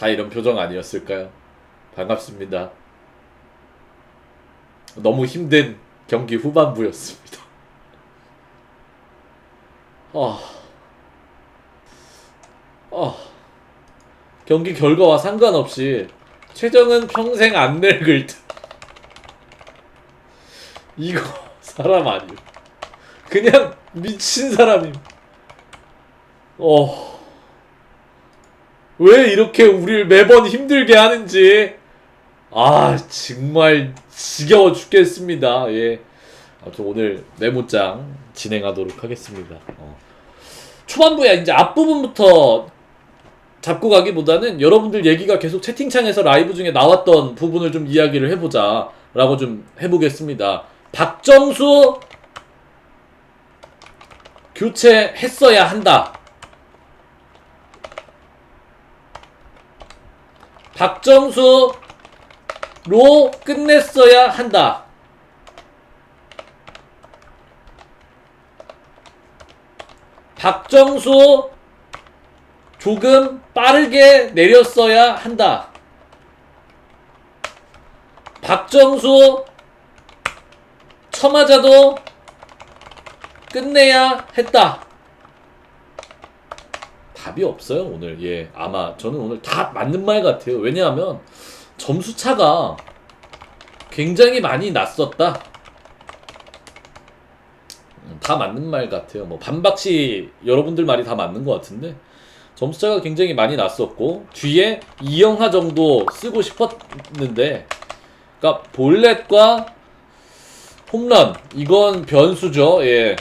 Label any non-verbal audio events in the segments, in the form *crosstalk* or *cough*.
다 이런 표정 아니었을까요? 반갑습니다. 너무 힘든 경기 후반부였습니다. *laughs* 아, 아, 경기 결과와 상관없이 최정은 평생 안 늙을 듯. *laughs* 이거 사람 아니요. 그냥 미친 사람임. 어. 왜 이렇게 우리를 매번 힘들게 하는지. 아, 정말 지겨워 죽겠습니다. 예. 아무튼 오늘 메모장 진행하도록 하겠습니다. 어. 초반부야 이제 앞부분부터 잡고 가기보다는 여러분들 얘기가 계속 채팅창에서 라이브 중에 나왔던 부분을 좀 이야기를 해보자 라고 좀 해보겠습니다. 박정수 교체했어야 한다. 박정수로 끝냈어야 한다. 박정수 조금 빠르게 내렸어야 한다. 박정수 쳐맞아도 끝내야 했다. 답이 없어요 오늘. 예, 아마 저는 오늘 다 맞는 말 같아요. 왜냐하면 점수 차가 굉장히 많이 났었다. 음, 다 맞는 말 같아요. 뭐 반박시 여러분들 말이 다 맞는 것 같은데 점수차가 굉장히 많이 났었고 뒤에 이영하 정도 쓰고 싶었는데 그러니까 볼넷과 홈런 이건 변수죠. 예.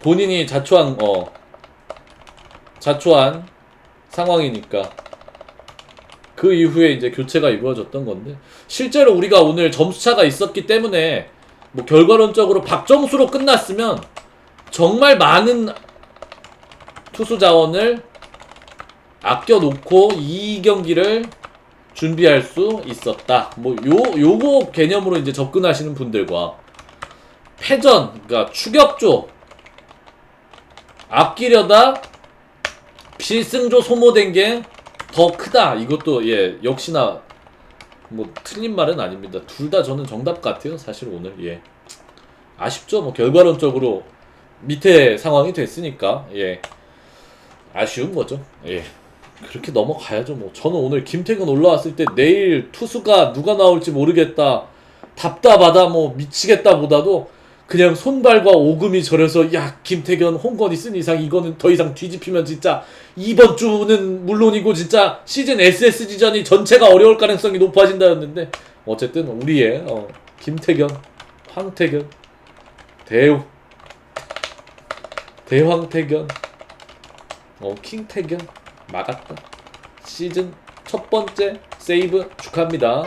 본인이 자초한 어 자초한 상황이니까 그 이후에 이제 교체가 이루어졌던 건데 실제로 우리가 오늘 점수차가 있었기 때문에 뭐 결과론적으로 박정수로 끝났으면 정말 많은 투수 자원을 아껴놓고 이 경기를 준비할 수 있었다. 뭐 요 요거 개념으로 이제 접근하시는 분들과 패전, 그러니까 추격조 아끼려다 필승조 소모된 게 더 크다. 이것도 예 역시나 뭐 틀린 말은 아닙니다. 둘 다 저는 정답 같아요. 사실 오늘 예 아쉽죠. 뭐 결과론적으로 밑에 상황이 됐으니까 예 아쉬운 거죠. 예 그렇게 넘어가야죠. 뭐 저는 오늘 김태균 올라왔을 때 내일 투수가 누가 나올지 모르겠다. 답답하다 뭐 미치겠다 보다도 그냥 손발과 오금이 저려서 야 김태균 홍건이 쓴 이상 이거는 더 이상 뒤집히면 진짜 이번 주는 물론이고 진짜 시즌 SSG전이 전체가 어려울 가능성이 높아진다였는데 어쨌든 우리의 어, 김태균 황태균 대우 대황태균 어 킹태균 막았다 시즌 첫 번째 세이브 축하합니다.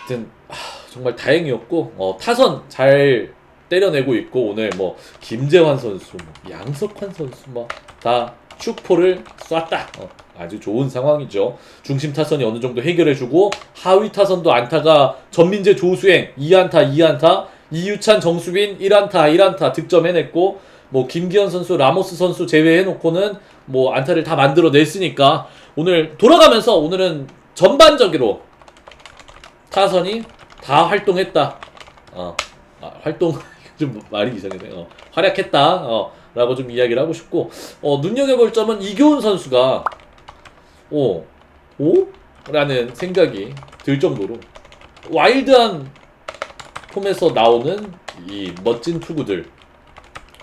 하여튼 하, 정말 다행이었고 어, 타선 잘 때려내고 있고 오늘 뭐 김재환 선수, 뭐 양석환 선수 뭐다 축포를 쐈다. 어, 아주 좋은 상황이죠. 중심 타선이 어느 정도 해결해주고 하위 타선도 안타가 전민재 조수행 2안타 2안타 이유찬 정수빈 1안타 1안타 득점해냈고 뭐 김기현 선수 라모스 선수 제외해놓고는 뭐 안타를 다 만들어냈으니까 오늘 돌아가면서 오늘은 전반적으로 타선이 다 활동했다. 어, 아, 활동 *laughs* 좀 말이 이상하네. 어, 활약했다. 어, 라고 좀 이야기를 하고 싶고 어, 눈여겨볼 점은 이교훈 선수가 오, 오? 라는 생각이 들 정도로 와일드한 폼에서 나오는 이 멋진 투구들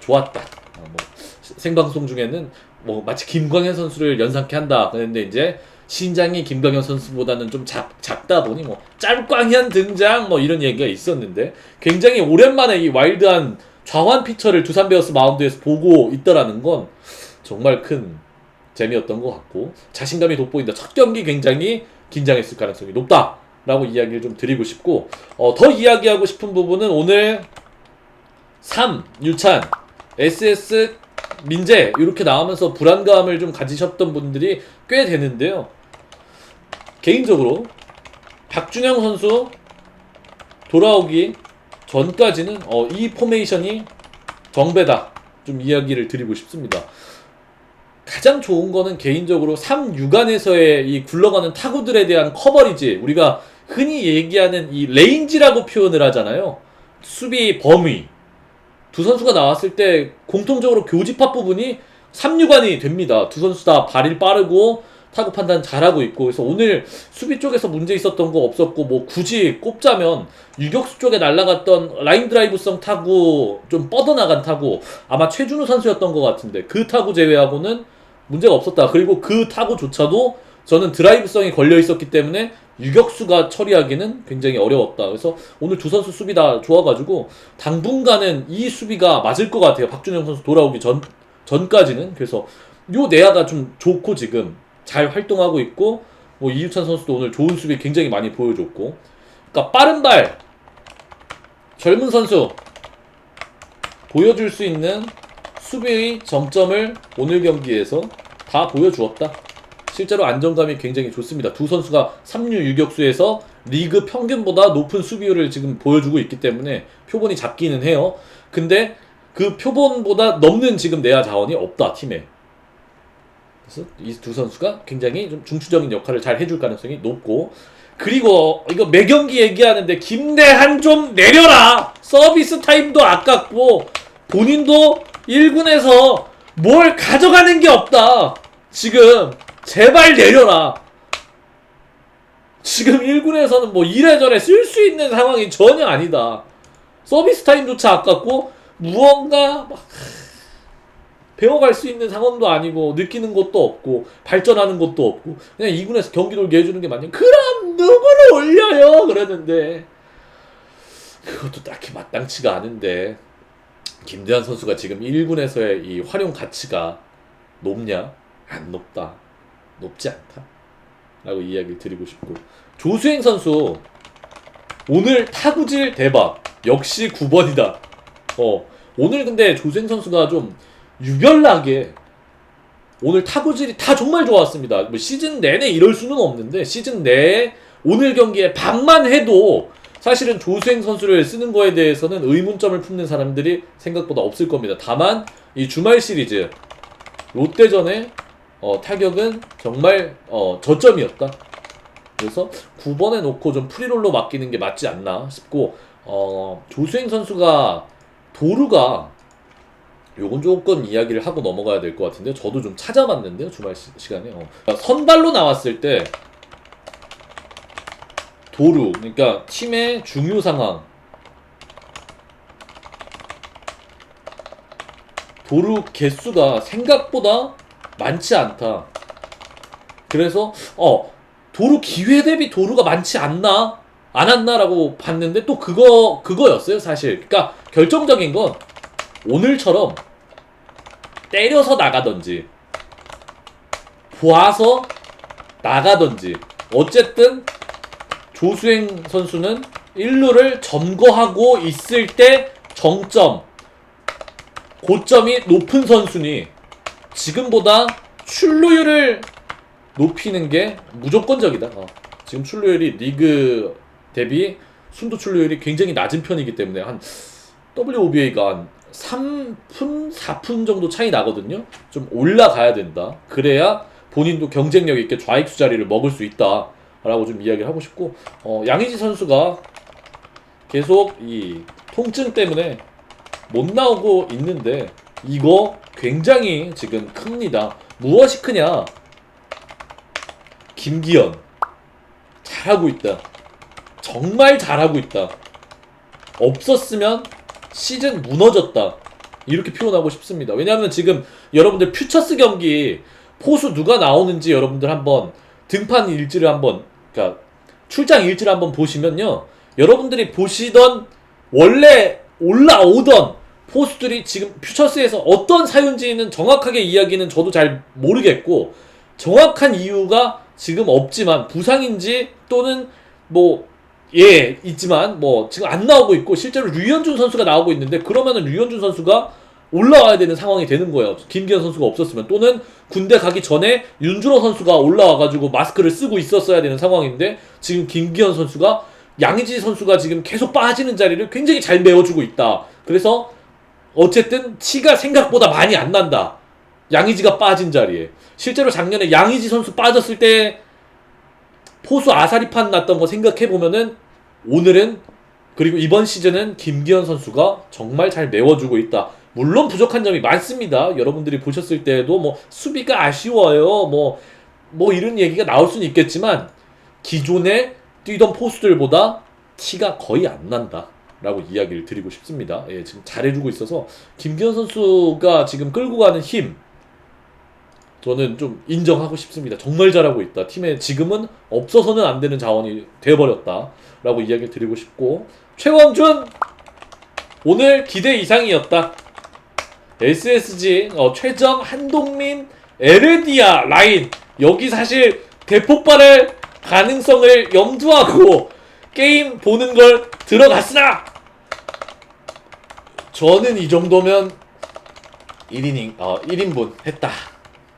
좋았다. 어, 뭐 생방송 중에는 뭐 마치 김광현 선수를 연상케 한다. 그런데 이제 신장이 김광현 선수보다는 좀 작, 작다 보니 뭐 짤광현 등장 뭐 이런 얘기가 있었는데 굉장히 오랜만에 이 와일드한 좌완 피처를 두산 베어스 마운드에서 보고 있더라는 건 정말 큰 재미였던 것 같고 자신감이 돋보인다. 첫 경기 굉장히 긴장했을 가능성이 높다 라고 이야기를 좀 드리고 싶고 어, 더 이야기하고 싶은 부분은 오늘 3 유찬 SS 민재 이렇게 나오면서 불안감을 좀 가지셨던 분들이 꽤 되는데요. 개인적으로 박준영 선수 돌아오기 전까지는 어, 이 포메이션이 정배다 좀 이야기를 드리고 싶습니다. 가장 좋은 거는 개인적으로 3, 6안에서의 이 굴러가는 타구들에 대한 커버리지 우리가 흔히 얘기하는 이 레인지라고 표현을 하잖아요. 수비 범위. 두 선수가 나왔을 때 공통적으로 교집합 부분이 3, 6안이 됩니다. 두 선수 다 발이 빠르고 타구 판단 잘하고 있고 그래서 오늘 수비 쪽에서 문제 있었던 거 없었고 뭐 굳이 꼽자면 유격수 쪽에 날아갔던 라인 드라이브성 타구 좀 뻗어나간 타구 아마 최준우 선수였던 것 같은데 그 타구 제외하고는 문제가 없었다. 그리고 그 타구조차도 저는 드라이브성이 걸려 있었기 때문에 유격수가 처리하기는 굉장히 어려웠다. 그래서 오늘 두 선수 수비 다 좋아가지고 당분간은 이 수비가 맞을 것 같아요. 박준영 선수 돌아오기 전 전까지는 그래서 요 내야가 좀 좋고 지금 잘 활동하고 있고 뭐 이유찬 선수도 오늘 좋은 수비 굉장히 많이 보여줬고 그러니까 빠른 발 젊은 선수 보여줄 수 있는 수비의 정점을 오늘 경기에서 다 보여주었다. 실제로 안정감이 굉장히 좋습니다. 두 선수가 3류 유격수에서 리그 평균보다 높은 수비율을 지금 보여주고 있기 때문에 표본이 작기는 해요. 근데 그 표본보다 넘는 지금 내야 자원이 없다 팀에. 그래서 이 두 선수가 굉장히 좀 중추적인 역할을 잘 해줄 가능성이 높고 그리고 이거 매 경기 얘기하는데 김대한 좀 내려라! 서비스 타임도 아깝고 본인도 1군에서 뭘 가져가는 게 없다! 지금 제발 내려라! 지금 1군에서는 뭐 이래저래 쓸 수 있는 상황이 전혀 아니다. 서비스 타임조차 아깝고 무언가 막 배워갈 수 있는 상황도 아니고 느끼는 것도 없고 발전하는 것도 없고 그냥 2군에서 경기 돌게 해주는 게 맞냐? 그럼 누구를 올려요? 그랬는데 그것도 딱히 마땅치가 않은데 김대한 선수가 지금 1군에서의 이 활용 가치가 높냐? 안 높다. 높지 않다. 라고 이야기를 드리고 싶고. 조수행 선수 오늘 타구질 대박. 역시 9번이다. 어 오늘 근데 조수행 선수가 좀 유별나게 오늘 타구질이 다 정말 좋았습니다. 뭐 시즌 내내 이럴 수는 없는데 시즌 내에 오늘 경기에 반만 해도 사실은 조수행 선수를 쓰는 거에 대해서는 의문점을 품는 사람들이 생각보다 없을 겁니다. 다만 이 주말 시리즈 롯데전의 어, 타격은 정말 어, 저점이었다. 그래서 9번에 놓고 좀 프리롤로 맡기는 게 맞지 않나 싶고 어, 조수행 선수가 도루가 요건 조금 이야기를 하고 넘어가야 될 것 같은데 저도 좀 찾아봤는데요 주말 시, 시간에. 어. 선발로 나왔을 때 도루 그러니까 팀의 중요 상황. 도루 개수가 생각보다 많지 않다. 그래서 어 도루 기회 대비 도루가 많지 않나? 안 왔나라고 봤는데 또 그거 그거였어요 사실. 그러니까 결정적인 건 오늘처럼 때려서 나가던지 보아서 나가던지 어쨌든 조수행 선수는 1루를 점거하고 있을 때 정점 고점이 높은 선수니 지금보다 출루율을 높이는 게 무조건적이다. 어. 지금 출루율이 리그 대비 순도 출루율이 굉장히 낮은 편이기 때문에 한 WOBA가 한 3푼, 4푼 정도 차이 나거든요. 좀 올라가야 된다. 그래야 본인도 경쟁력 있게 좌익수 자리를 먹을 수 있다. 라고 좀 이야기를 하고 싶고, 어, 양의지 선수가 계속 이 통증 때문에 못 나오고 있는데, 이거 굉장히 지금 큽니다. 무엇이 크냐? 김기현. 잘하고 있다. 정말 잘하고 있다. 없었으면 시즌 무너졌다. 이렇게 표현하고 싶습니다. 왜냐하면 지금 여러분들 퓨처스 경기 포수 누가 나오는지 여러분들 한번 등판 일지를 한번 그러니까 출장 일지를 한번 보시면요. 여러분들이 보시던 원래 올라오던 포수들이 지금 퓨처스에서 어떤 사연지는 정확하게 이야기는 저도 잘 모르겠고 정확한 이유가 지금 없지만 부상인지 또는 뭐 예, 있지만 뭐 지금 안 나오고 있고 실제로 류현준 선수가 나오고 있는데 그러면은 류현준 선수가 올라와야 되는 상황이 되는 거예요. 김기현 선수가 없었으면 또는 군대 가기 전에 윤준호 선수가 올라와 가지고 마스크를 쓰고 있었어야 되는 상황인데 지금 김기현 선수가 양의지 선수가 지금 계속 빠지는 자리를 굉장히 잘 메워주고 있다. 그래서 어쨌든 치가 생각보다 많이 안 난다. 양의지가 빠진 자리에 실제로 작년에 양의지 선수 빠졌을 때 포수 아사리판 났던 거 생각해 보면은 오늘은 그리고 이번 시즌은 김기현 선수가 정말 잘 메워주고 있다. 물론 부족한 점이 많습니다. 여러분들이 보셨을 때도 뭐 수비가 아쉬워요. 뭐뭐 이런 얘기가 나올 수는 있겠지만 기존에 뛰던 포수들보다 티가 거의 안 난다 라고 이야기를 드리고 싶습니다. 예, 지금 잘해주고 있어서 김기현 선수가 지금 끌고 가는 힘 저는 좀 인정하고 싶습니다. 정말 잘하고 있다. 팀에 지금은 없어서는 안 되는 자원이 되어버렸다라고 이야기를 드리고 싶고 최원준 오늘 기대 이상이었다. SSG 어, 최정 한동민 에르디아 라인 여기 사실 대폭발할 가능성을 염두하고 게임 보는 걸 들어갔으나 저는 이 정도면 1이닝 어 1인분 했다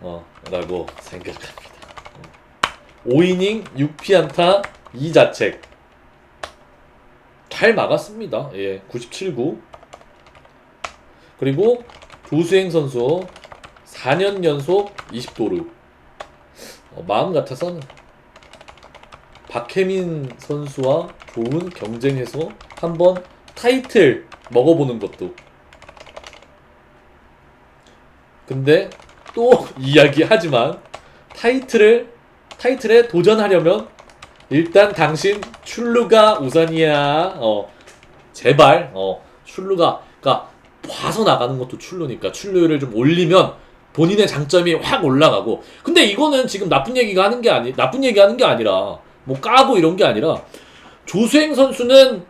어 라고 생각합니다. 5이닝 6피안타 2자책. 잘 막았습니다. 예 97구. 그리고 조수행 선수 4년 연속 20도루. 어, 마음 같아서는 박혜민 선수와 좋은 경쟁해서 한번 타이틀 먹어보는 것도. 근데 또 *laughs* 이야기하지만 타이틀을 타이틀에 도전하려면 일단 당신 출루가 우선이야. 어 제발 어 출루가 그러니까 봐서 나가는 것도 출루니까 출루율을 좀 올리면 본인의 장점이 확 올라가고. 근데 이거는 지금 나쁜 얘기가 하는 게 아니 나쁜 얘기 하는 게 아니라 뭐 까고 이런 게 아니라 조수행 선수는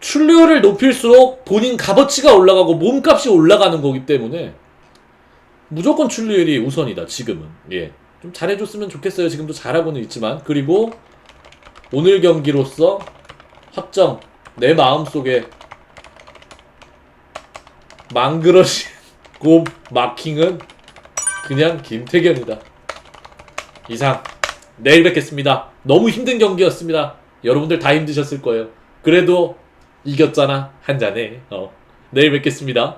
출루율을 높일수록 본인 값어치가 올라가고 몸값이 올라가는 거기 때문에 무조건 출루율이 우선이다 지금은. 예 좀 잘해줬으면 좋겠어요. 지금도 잘하고는 있지만. 그리고 오늘 경기로서 확정 내 마음속에 망그러진 *laughs* 고 마킹은 그냥 김태견이다. 이상 내일 뵙겠습니다. 너무 힘든 경기였습니다. 여러분들 다 힘드셨을 거예요. 그래도 이겼잖아 한 잔에. 어. 내일 뵙겠습니다